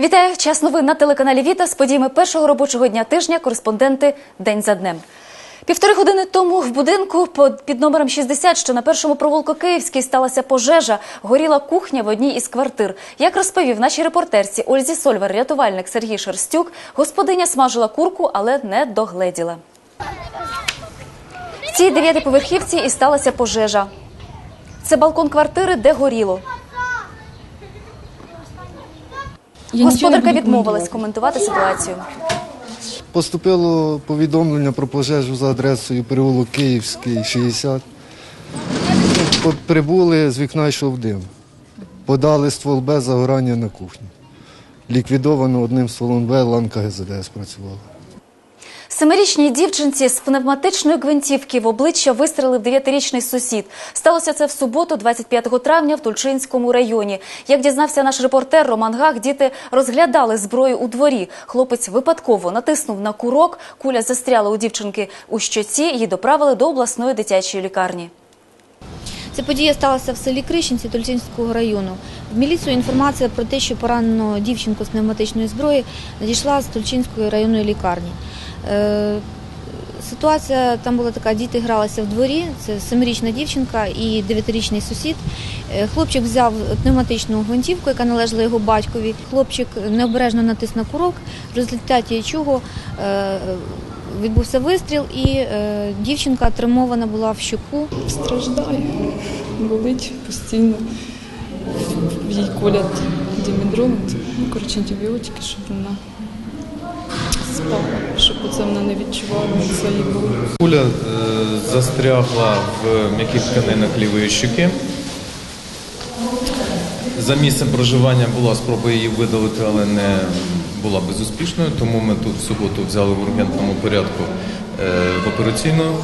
Вітаю! Час новин на телеканалі Віта з подіями першого робочого дня тижня. Кореспонденти день за днем. Півтори години тому в будинку під номером 60, що на першому провулку Київський, сталася пожежа. Горіла кухня в одній із квартир. Як розповів нашій репортерці Ользі Сольвер, рятувальник Сергій Шерстюк, господиня смажила курку, але не догледіла. В цій дев'ятиповерхівці і сталася пожежа. Це балкон квартири, де горіло. Господарка відмовилась коментувати ситуацію. Поступило повідомлення про пожежу за адресою переулок Київський, 60. Прибули, з вікна йшов дим. Подали ствол Б загорання на кухні. Ліквідовано одним стволом Б ланка ГЗД спрацювала. Семирічній дівчинці з пневматичної гвинтівки в обличчя вистрелив дев'ятирічний сусід. Сталося це в суботу, 25 травня, в Тульчинському районі. Як дізнався наш репортер Роман Гах, діти розглядали зброю у дворі. Хлопець випадково натиснув на курок, куля застряла у дівчинки у щоці, її доправили до обласної дитячої лікарні. Ця подія сталася в селі Крищенці Тульчинського району. В міліцію інформація про те, що поранено дівчинку з пневматичної зброї, надійшла з Тульчинської районної лікарні. Е, Ситуація там була така: діти гралися в дворі. Це семирічна дівчинка і дев'ятирічний сусід. Е, Хлопчик взяв пневматичну гвинтівку, яка належала його батькові. Хлопчик необережно натис на курок, в результаті чого е, відбувся вистріл, і дівчинка травмована була в щоку. страждає, болить постійно. Їй колять дімедрон, ну, коротше, антибіотики, щоб вона спала, щоб це вона не відчувала цієї болі. Куля е, застрягла в м'яких тканинах лівої щоки. За місцем проживання була спроба її видалити, але не була безуспішною, тому ми тут в суботу взяли в ургентному порядку е, в операційну.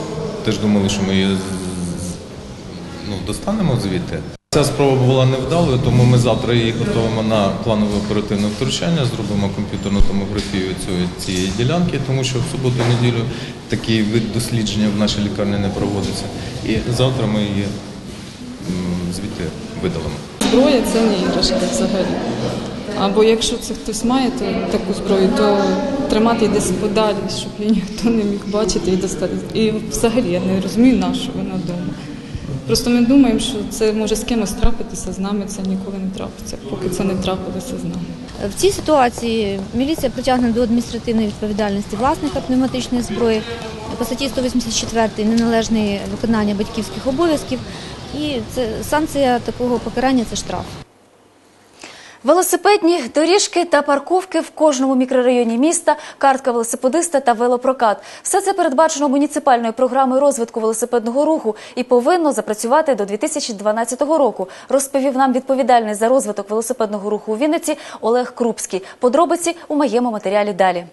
Теж думали, що ми її ну, достанемо звідти. Ця спроба була невдалою, тому ми завтра її готуємо на планове оперативне втручання, зробимо комп'ютерну томографію цієї, цієї ділянки, тому що в суботу-неділю такий вид дослідження в нашій лікарні не проводиться. І завтра ми її звідти видалимо. Зброя це не іграшка взагалі. Або якщо це хтось має то, таку зброю, то тримати її десь подалі, щоб її ніхто не міг бачити і достати. І взагалі я не розумію, на що вона вдома. Просто ми думаємо, що це може з кимось трапитися, з нами це ніколи не трапиться, поки це не трапилося з нами. В цій ситуації міліція притягне до адміністративної відповідальності власника пневматичної зброї по статті 184 неналежне виконання батьківських обов'язків. І це санкція такого покарання це штраф. Велосипедні доріжки та парковки в кожному мікрорайоні міста, картка велосипедиста та велопрокат. Все це передбачено муніципальною програмою розвитку велосипедного руху і повинно запрацювати до 2012 року. Розповів нам відповідальний за розвиток велосипедного руху у Вінниці Олег Крупський. Подробиці у моєму матеріалі далі.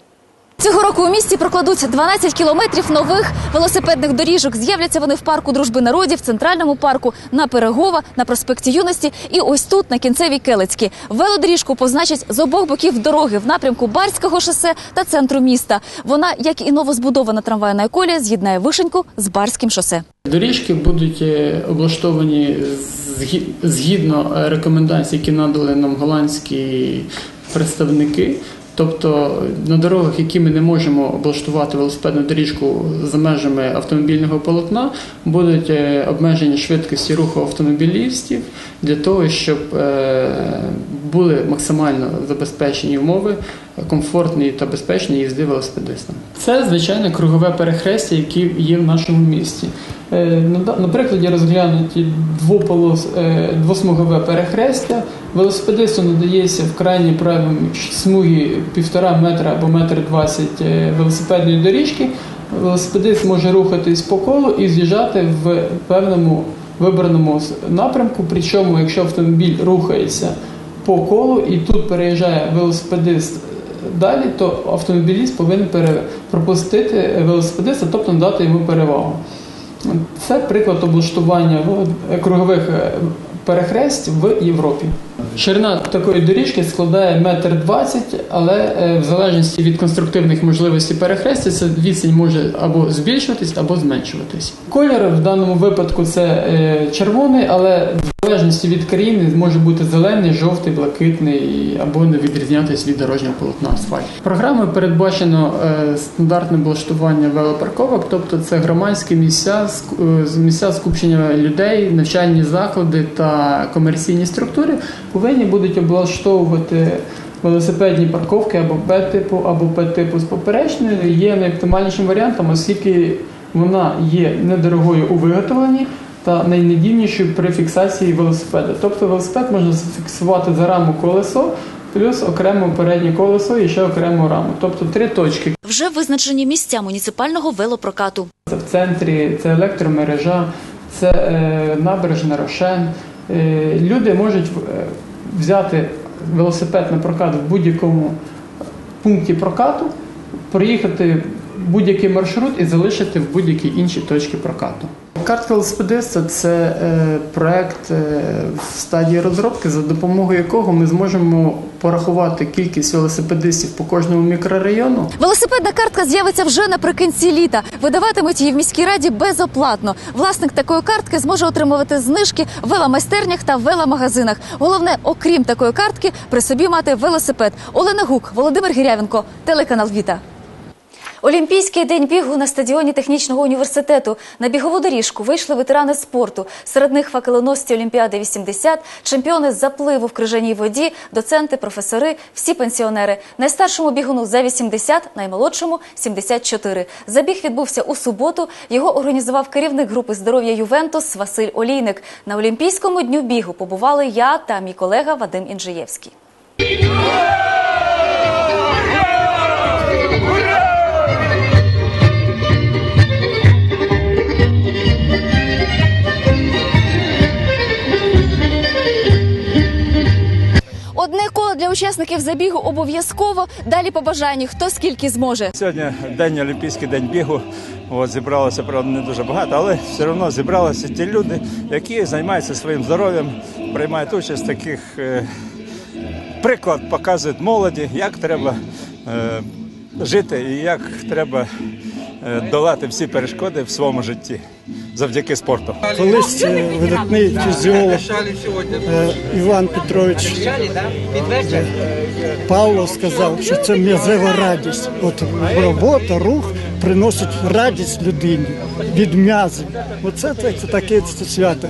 Цього року у місті прокладуть 12 кілометрів нових велосипедних доріжок. З'являться вони в парку дружби народів, центральному парку, на Перегова, на проспекті Юності і ось тут, на кінцевій Келицькій. Велодоріжку позначать з обох боків дороги в напрямку Барського шосе та центру міста. Вона, як і новозбудована трамвайна колія, з'єднає вишеньку з Барським шосе. Доріжки будуть е, облаштовані згідно е, рекомендацій, які надали нам голландські представники. Тобто на дорогах, які ми не можемо облаштувати велосипедну доріжку за межами автомобільного полотна, будуть е, обмежені швидкості руху автомобілістів для того, щоб е, були максимально забезпечені умови комфортної та безпечної їзди велосипедистам. Це звичайне кругове перехрестя, яке є в нашому місті. Е, на прикладі розглянуті двополос, е, двосмугове перехрестя. Велосипедисту надається в крайній правій смугі півтора метра або метр двадцять е, велосипедної доріжки. Велосипедист може рухатись по колу і з'їжджати в певному вибраному напрямку. Причому, якщо автомобіль рухається по колу і тут переїжджає велосипедист далі, то автомобіліст повинен пропустити велосипедиста, тобто надати йому перевагу. Це приклад облаштування кругових е, перехресть в Європі. Ширина такої доріжки складає метр двадцять, але е, в залежності від конструктивних можливостей перехрестя ця відстань може або збільшуватись, або зменшуватись. Колір в даному випадку це е, червоний, але залежності від країни може бути зелений, жовтий, блакитний або не відрізнятися від дорожнього полотна асфальту. Програмою передбачено е, стандартне облаштування велопарковок, тобто це громадські місця, е, місця скупчення людей, навчальні заклади та комерційні структури повинні будуть облаштовувати велосипедні парковки або Б-типу, або П-типу з поперечною є найоптимальнішим варіантом, оскільки вона є недорогою у виготовленні та найнадійнішою при фіксації велосипеда. Тобто велосипед можна зафіксувати за раму колесо, плюс окремо переднє колесо і ще окрему раму. Тобто три точки. Вже визначені місця муніципального велопрокату. Це в центрі, це електромережа, це е, набережна Рошен. Е, люди можуть е, взяти велосипед на прокат в будь-якому пункті прокату, проїхати будь-який маршрут і залишити в будь-якій іншій точці прокату. Картка велосипедиста це е, проект е, в стадії розробки, за допомогою якого ми зможемо порахувати кількість велосипедистів по кожному мікрорайону. Велосипедна картка з'явиться вже наприкінці літа. Видаватимуть її в міській раді безоплатно. Власник такої картки зможе отримувати знижки в веломайстернях та веломагазинах. Головне, окрім такої картки, при собі мати велосипед. Олена Гук, Володимир Гірявенко, телеканал Віта. Олімпійський день бігу на стадіоні технічного університету. На бігову доріжку вийшли ветерани спорту. Серед них факелоносці Олімпіади 80, чемпіони з запливу в крижаній воді, доценти, професори, всі пенсіонери. Найстаршому бігуну за 80, наймолодшому 74. Забіг відбувся у суботу. Його організував керівник групи здоров'я Ювентус Василь Олійник. На Олімпійському дню бігу побували я та мій колега Вадим Інжиєвський. Учасників забігу обов'язково. Далі по бажанню, хто скільки зможе. Сьогодні день Олімпійський день бігу. От зібралося правда не дуже багато, але все одно зібралися ті люди, які займаються своїм здоров'ям, приймають участь в таких е, приклад показують молоді, як треба е, жити і як треба долати всі перешкоди в своєму житті завдяки спорту. Колись е, видатний фізіолог е, Іван Петрович е, Павло сказав, що це м'язева радість. От робота, рух приносить радість людині від м'язів. Оце це, це таке свято.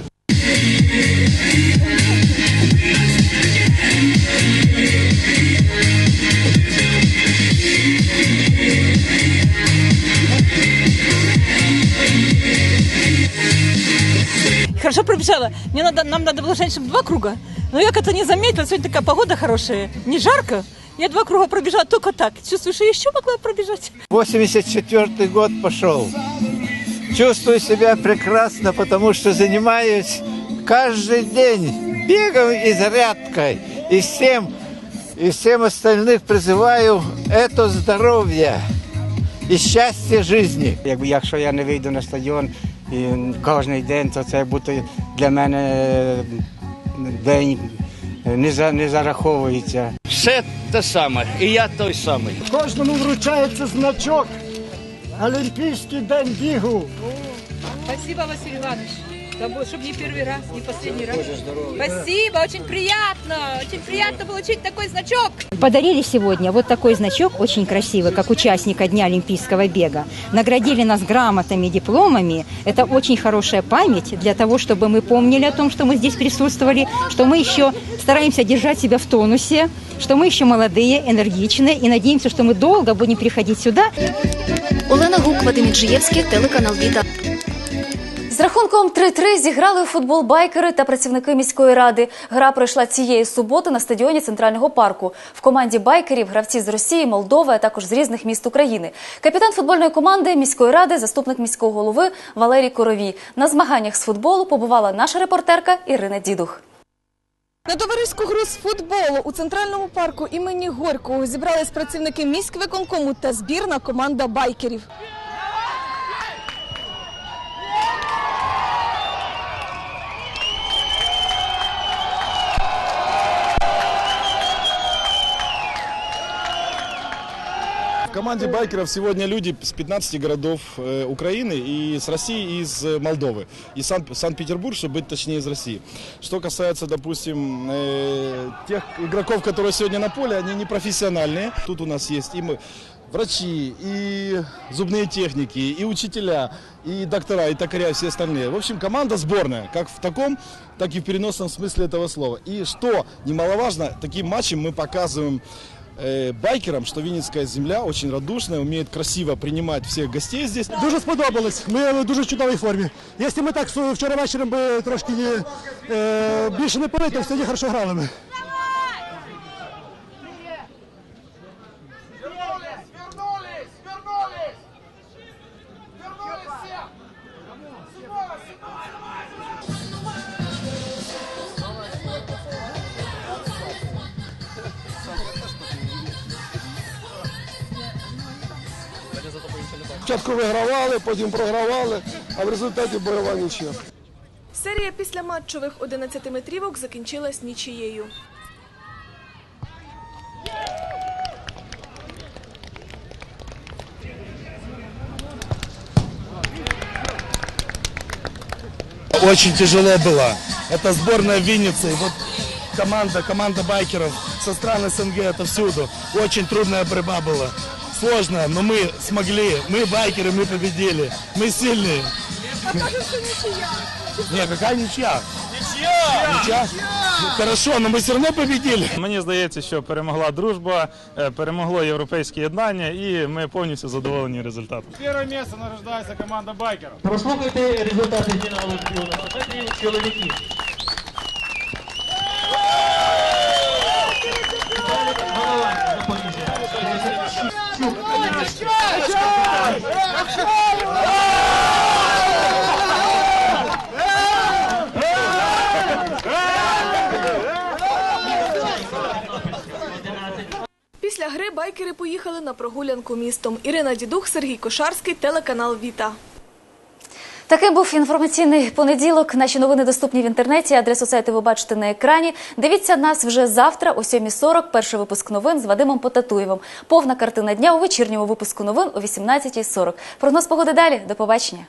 Хорошо пробежала. Мне надо, нам надо было раньше два круга. Но я как-то не заметила. Сегодня такая погода хорошая. Не жарко. Я два круга пробежала только так. Чувствую, что еще могла пробежать. 84 год пошел. Чувствую себя прекрасно, потому что занимаюсь каждый день бегом и зарядкой. И всем, и всем остальных призываю это здоровье і щастя житті. Якби якщо я не вийду на стадіон І кожен день, то це буде для мене день не, за, не зараховується. Все те саме, і я той самий. Кожному вручається значок. Олімпійський день бігу. Спасибо, Василий Иванович. Чтобы не первый раз, не последний раз. Спасибо, очень приятно. Очень приятно получить такой значок. Подарили сегодня вот такой значок, очень красивый, как участника Дня Олимпийского бега. Наградили нас грамотами, дипломами. Это очень хорошая память для того, чтобы мы помнили о том, что мы здесь присутствовали, что мы еще стараемся держать себя в тонусе, что мы еще молодые, энергичные и надеемся, что мы долго будем приходить сюда. Олена Гук, Вадим Інжиєвський, телеканал Віта. З рахунком 3-3 зіграли у футбол байкери та працівники міської ради. Гра пройшла цієї суботи на стадіоні центрального парку. В команді байкерів гравці з Росії, Молдови, а також з різних міст України. Капітан футбольної команди міської ради, заступник міського голови Валерій Коровій. На змаганнях з футболу побувала наша репортерка Ірина Дідух. На товариську гру з футболу у центральному парку імені Горького зібрались працівники міськвиконкому та збірна команда байкерів. Команде байкеров сегодня люди с 15 городов э, Украины и с России, и из э, Молдовы. И Сан- Санкт-Петербург, чтобы быть точнее, из России. Что касается, допустим, э, тех игроков, которые сегодня на поле, они не профессиональные. Тут у нас есть и мы, врачи, и зубные техники, и учителя, и доктора, и токаря, и все остальные. В общем, команда сборная, как в таком, так и в переносном смысле этого слова. И что немаловажно, таким матчем мы показываем байкерам, що Вінницька земля дуже радушна, вміє красиво приймати всіх гостей здесь. Дуже сподобалось. Ми в дуже чудовій формі. Якщо ми так вчора вечором би трошки е, більше не пили, то сьогодні хорошо грали ми. Спочатку вигравали, потім програвали, а в результаті бойова нічия. Серія післяматчових 11-метрівок закінчилась нічиєю. Очень тяжело было. Это сборная Винницы. и Вот команда, команда байкеров со стран СНГ, это всюду. Очень трудная борьба была. Сложная, но мы смогли. Мы байкеры, мы победили. Мы сильные. Не, какая ничья? Ничья! Ничья? Хорошо, но мы все равно победили. Мені здається, що перемогла дружба, е, перемогло європейське єднання, і ми повністю задоволені результатом. Первое место награждается команда байкеров. Прослухайте результати фіналу 90 метрів чоловіків. Після гри байкери поїхали на прогулянку містом. Ірина Дідух, Сергій Кошарський, телеканал Віта. Таким був інформаційний понеділок. Наші новини доступні в інтернеті. Адресу сайту ви бачите на екрані. Дивіться нас вже завтра о 7.40. Перший випуск новин з Вадимом Потатуєвим. Повна картина дня у вечірньому випуску новин о 18.40. Прогноз погоди далі. До побачення.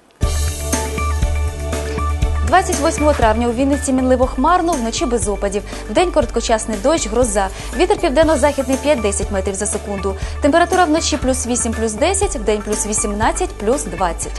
28 травня у Вінниці мінливо хмарно, вночі без опадів. Вдень короткочасний дощ, гроза. Вітер південно-західний 5-10 метрів за секунду. Температура вночі плюс 8, плюс 10, вдень плюс 18, плюс 20.